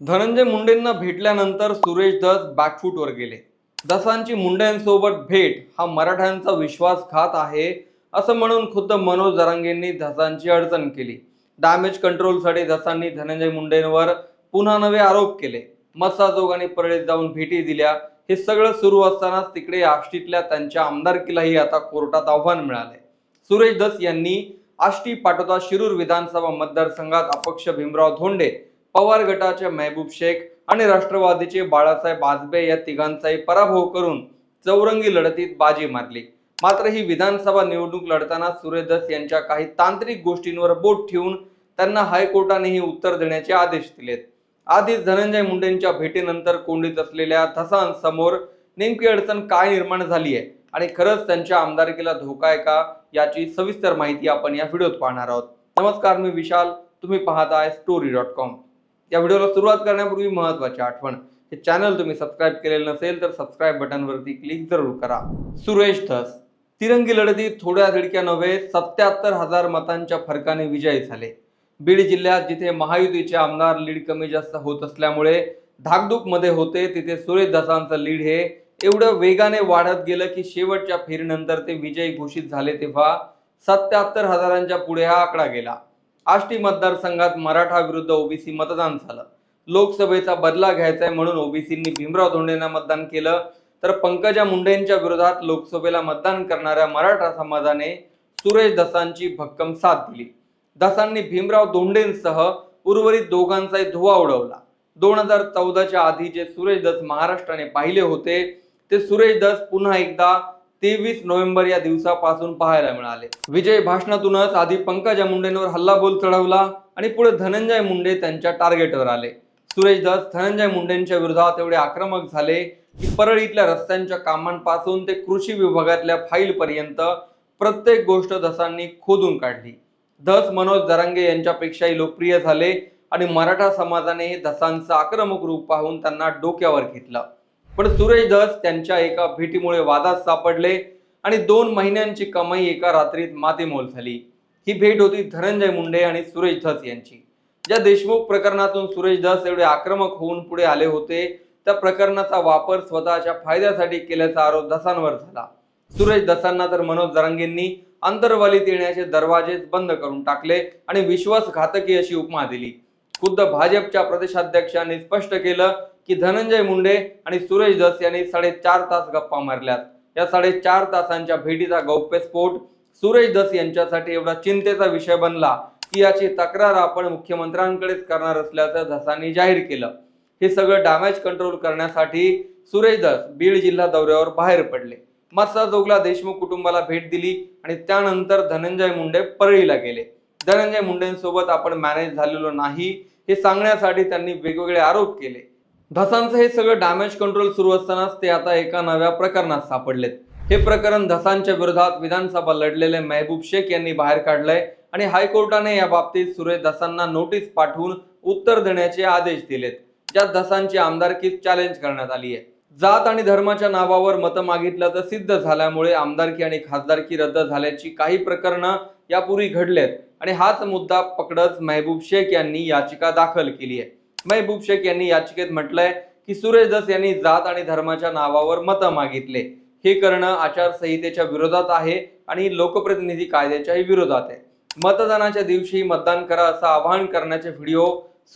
धनंजय मुंडेंना भेटल्यानंतर सुरेश दस बॅकफूटवर गेले. दसांची मुंडेंसोबत भेट हा मराठ्यांचा विश्वासघात आहे असं म्हणून खुद्द मनोज जरांगेंनी धसांची अडचण केली. डॅमेज कंट्रोलसाठी धसांनी धनंजय मुंडेंवर पुन्हा नवे आरोप केले. मस्साजोग आणि परळीत जाऊन भेटी दिल्या. हे सगळं सुरू असतानाच तिकडे आष्टीतल्या त्यांच्या आमदारकीलाही आता कोर्टात आव्हान मिळाले सुरेश दस यांनी आष्टी पाटोदा शिरूर विधानसभा मतदारसंघात अपक्ष भीमराव धोंडे पवार गटाचे महबूब शेख आणि राष्ट्रवादीचे बाळासाहेब आजबे या तिघांचाही पराभव करून चौरंगी लढतीत बाजी मारली. मात्र ही विधानसभा निवडणूक लढताना सुरेश यांच्या काही तांत्रिक गोष्टींवर बोट ठेवून त्यांना हायकोर्टानेही उत्तर देण्याचे आदेश दिलेत. आधीच धनंजय मुंडेंच्या भेटीनंतर कोंडीत असलेल्या धसांसमोर नेमकी अडचण काय निर्माण झाली आहे आणि खरंच त्यांच्या आमदारकीला धोका आहे का याची सविस्तर माहिती आपण या व्हिडिओत पाहणार आहोत. नमस्कार मी विशाल. तुम्ही पाहत आहे स्टोरी डॉट कॉम या व्हिडिओला सुरुवात करण्यापूर्वी महत्वाची आठवण. हे चॅनल तुम्ही सबस्क्राईब केलेलं नसेल तर सबस्क्राईब बटनवरती क्लिक जरूर करा. सुरेश धस तिरंगी लढतीत थोड्या धडक्या नव्हे सत्याहत्तर हजार मतांच्या फरकाने विजयी झाले. बीड जिल्ह्यात जिथे महायुतीचे आमदार लीड कमी जास्त होत असल्यामुळे धाकधूकमध्ये होते तिथे सुरेश धसांचं लीड हे एवढं वेगाने वाढत गेलं की शेवटच्या फेरीनंतर ते विजयी घोषित झाले तेव्हा सत्याहत्तर हजारांच्या पुढे हा आकडा गेला. आष्टी मतदारसंघात मराठा विरुद्ध ओबीसी मतदान झालं. लोकसभेचा बदला घ्यायचा आहे म्हणून ओबीसींनी भीमराव धोंडेंना मतदान केलं. तर पंकजा मुंडेंच्या विरोधात लोकसभेला मतदान करणाऱ्या मराठा समाजाने सुरेश दसांची भक्कम साथ दिली. दसांनी भीमराव धोंडेंसह उर्वरित दोघांचाही धुवा उडवला. दोन हजार चौदाच्या आधी जे सुरेश दस महाराष्ट्राने पाहिले होते ते सुरेश दस पुन्हा एकदा तेवीस नोव्हेंबर या दिवसापासून पाहायला मिळाले. विजय भाषणातूनच आधी पंकजा मुंडेंवर हल्लाबोल चढवला आणि पुढे धनंजय मुंडे त्यांच्या टार्गेटवर आले. सुरेश दास धनंजय मुंडेंच्या विरोधात एवढे आक्रमक झाले की परळीतल्या रस्त्यांच्या कामांपासून ते कृषी विभागातल्या फाईल पर्यंत प्रत्येक गोष्ट दसांनी खोदून काढली. धस मनोज दरांगे यांच्यापेक्षाही लोकप्रिय झाले आणि मराठा समाजाने हे धसांचं आक्रमक रूप पाहून त्यांना डोक्यावर घेतलं. पण सुरेश धस त्यांच्या एका भेटीमुळे वादात सापडले आणि दोन महिन्यांची कमाई एका रात्रीत मातीमोल झाली. ही भेट होती धनंजय मुंडे आणि सुरेश धस यांची. ज्या देशमुख प्रकरणातून सुरेश धस एवढे आक्रमक होऊन पुढे आले होते त्या प्रकरणाचा वापर स्वतःच्या फायद्यासाठी केल्याचा आरोप धसांवर झाला. सुरेश दसांना तर मनोज जरांगेंनी अंतर्वालीत येण्याचे दरवाजेच बंद करून टाकले आणि विश्वासघातकी अशी उपमा दिली. खुद्द भाजपच्या प्रदेशाध्यक्षांनी स्पष्ट केलं की धनंजय मुंडे आणि सुरेश दस यांनी साडेचार तास गप्पा मारल्यात. या साडेचार तासांच्या भेटीचा गौप्यस्फोट सुरेश दस यांच्यासाठी एवढा चिंतेचा विषय बनला की याची तक्रार आपण मुख्यमंत्र्यांकडेच करणार असल्याचं धसांनी जाहीर केलं. हे सगळं डॅमेज कंट्रोल करण्यासाठी सुरेश दस बीड जिल्हा दौऱ्यावर बाहेर पडले. मस्साजोगला देशमुख कुटुंबाला भेट दिली आणि त्यानंतर धनंजय मुंडे परळीला गेले. धनंजय मुंडेंसोबत आपण मॅनेज झालेलो नाही हे सांगण्यासाठी त्यांनी वेगवेगळे आरोप केले. धसांचं हे सगळं डॅमेज कंट्रोल सुरू असतानाच ते आता एका नव्या प्रकरणात सापडलेत. हे प्रकरण धसांच्या विरोधात विधानसभा लढलेले मेहबूब शेख यांनी बाहेर काढलंय आणि हायकोर्टाने या बाबतीत सुरेश धसांना नोटीस पाठवून उत्तर देण्याचे आदेश दिलेत. ज्यात धसांची आमदारकी चॅलेंज करण्यात आली आहे. जात आणि धर्माच्या नावावर मतं मागितलं तर सिद्ध झाल्यामुळे आमदारकी आणि खासदारकी रद्द झाल्याची काही प्रकरणं यापूर्वी घडलेत. आणि हाच मुद्दा पकडत मेहबूब शेख यांनी याचिका दाखल केली आहे. महबूब शेख यांनी याचिकेत म्हटलंय की सुरेश दस यांनी जात आणि धर्माच्या नावावर मतं मागितले. हे करणं आचारसंहितेच्या विरोधात आहे आणि लोकप्रतिनिधी कायद्याच्याही विरोधात आहे. मतदानाच्या दिवशी मतदान करा असं आवाहन करण्याचे व्हिडिओ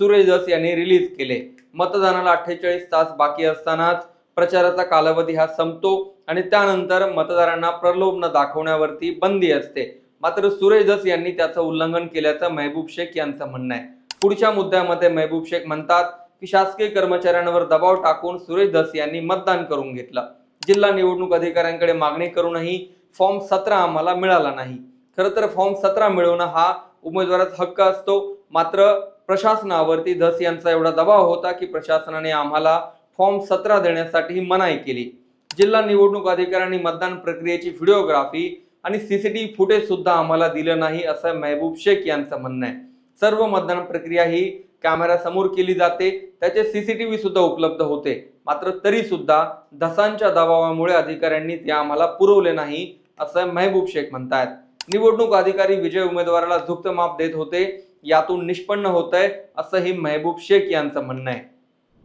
सुरेश दस यांनी रिलीज केले. मतदानाला अठ्ठेचाळीस तास बाकी असतानाच प्रचाराचा कालावधी हा संपतो आणि त्यानंतर मतदारांना प्रलोभन दाखवण्यावरती बंदी असते. मात्र सुरेश दस यांनी त्याचं उल्लंघन केल्याचं महबूब शेख यांचं म्हणणं आहे. पुढच्या मुद्द्यामध्ये महबूब शेख म्हणतात की शासकीय कर्मचाऱ्यांवर दबाव टाकून सुरेश धस यांनी मतदान करून घेतलं. जिल्हा निवडणूक अधिकाऱ्यांकडे मागणी करूनही फॉर्म सतरा आम्हाला मिळाला नाही. खरं तर फॉर्म सतरा मिळवणं हा उमेदवाराचा हक्क असतो. मात्र प्रशासनावरती धस यांचा एवढा दबाव होता की प्रशासनाने आम्हाला फॉर्म सतरा देण्यासाठी मनाई केली. जिल्हा निवडणूक अधिकाऱ्यांनी मतदान प्रक्रियेची व्हिडिओग्राफी आणि सीसीटीव्ही फुटेज सुद्धा आम्हाला दिलं नाही असं मेहबूब शेख यांचं म्हणणं आहे. सर्व मतदान प्रक्रिया ही कॅमेऱ्यासमोर केली जाते. त्याचे सीसीटीव्ही सुद्धा उपलब्ध होते. मात्र तरी सुद्धा धसांच्या दबावामुळे अधिकाऱ्यांनी ते आम्हाला पुरवले नाही असं मेहबूब शेख म्हणतायत. निवडणूक अधिकारी विजय उमेदवाराला झुक्त माप देत होते. यातून निष्पन्न होत आहे असंही मेहबूब शेख यांचं म्हणणं आहे.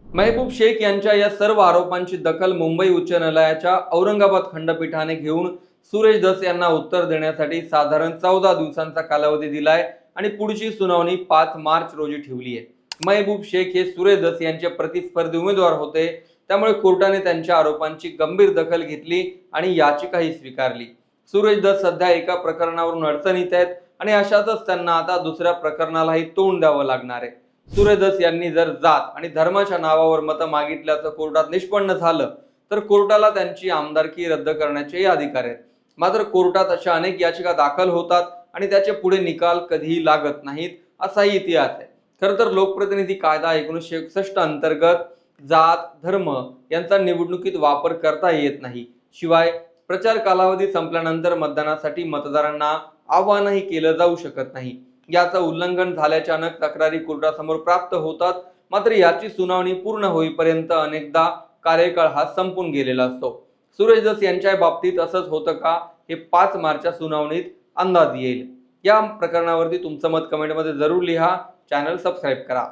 मेहबूब शेख यांच्या या सर्व आरोपांची दखल मुंबई उच्च न्यायालयाच्या औरंगाबाद खंडपीठाने घेऊन सुरेश धस यांना उत्तर देण्यासाठी साधारण चौदा दिवसांचा कालावधी दिलाय आणि पुढची सुनावणी पाच मार्च रोजी ठेवली आहे. महबूब शेख हे सुरेश धस यांचे प्रतिस्पर्धी उमेदवार होते. त्यामुळे कोर्टाने त्यांच्या आरोपांची गंभीर दखल घेतली आणि याचिकाही स्वीकारली. सुरेश दत्त सध्या एका प्रकरणावरून अडचणीत आहेत आणि अशातच त्यांना आता दुसऱ्या प्रकरणालाही तोंड द्यावं लागणार आहे. सुरेश दत्त यांनी जर जात आणि धर्माच्या नावावर मतं मागितल्याचं कोर्टात निष्पन्न झालं तर कोर्टाला त्यांची आमदारकी रद्द करण्याचेही अधिकार आहेत. मात्र कोर्टात अशा अनेक याचिका दाखल होतात आणि त्याचे पुढे निकाल कधीही लागत नाहीत असाही इतिहास आहे. खरं तर लोकप्रतिनिधी कायदा एकोणीसशे एकसष्ट अंतर्गत जात धर्म यांचा निवडणुकीत वापर करता येत नाही. शिवाय प्रचार कालावधी संपल्यानंतर मतदानासाठी मतदारांना आवाहनही केलं जाऊ शकत नाही. याचं उल्लंघन झाल्याच्या अनेक तक्रारी कोर्टासमोर प्राप्त होतात मात्र याची सुनावणी पूर्ण होईपर्यंत अनेकदा कार्यकाळ हा संपून गेलेला असतो. सुरेश दस यांच्या बाबतीत असंच होतं का? हे पाच मार्चच्या सुनावणीत अंदाज येईल. या प्रकरणावरती तुमचं मत कमेंटमध्ये जरूर लिहा. चॅनल सबस्क्राईब करा.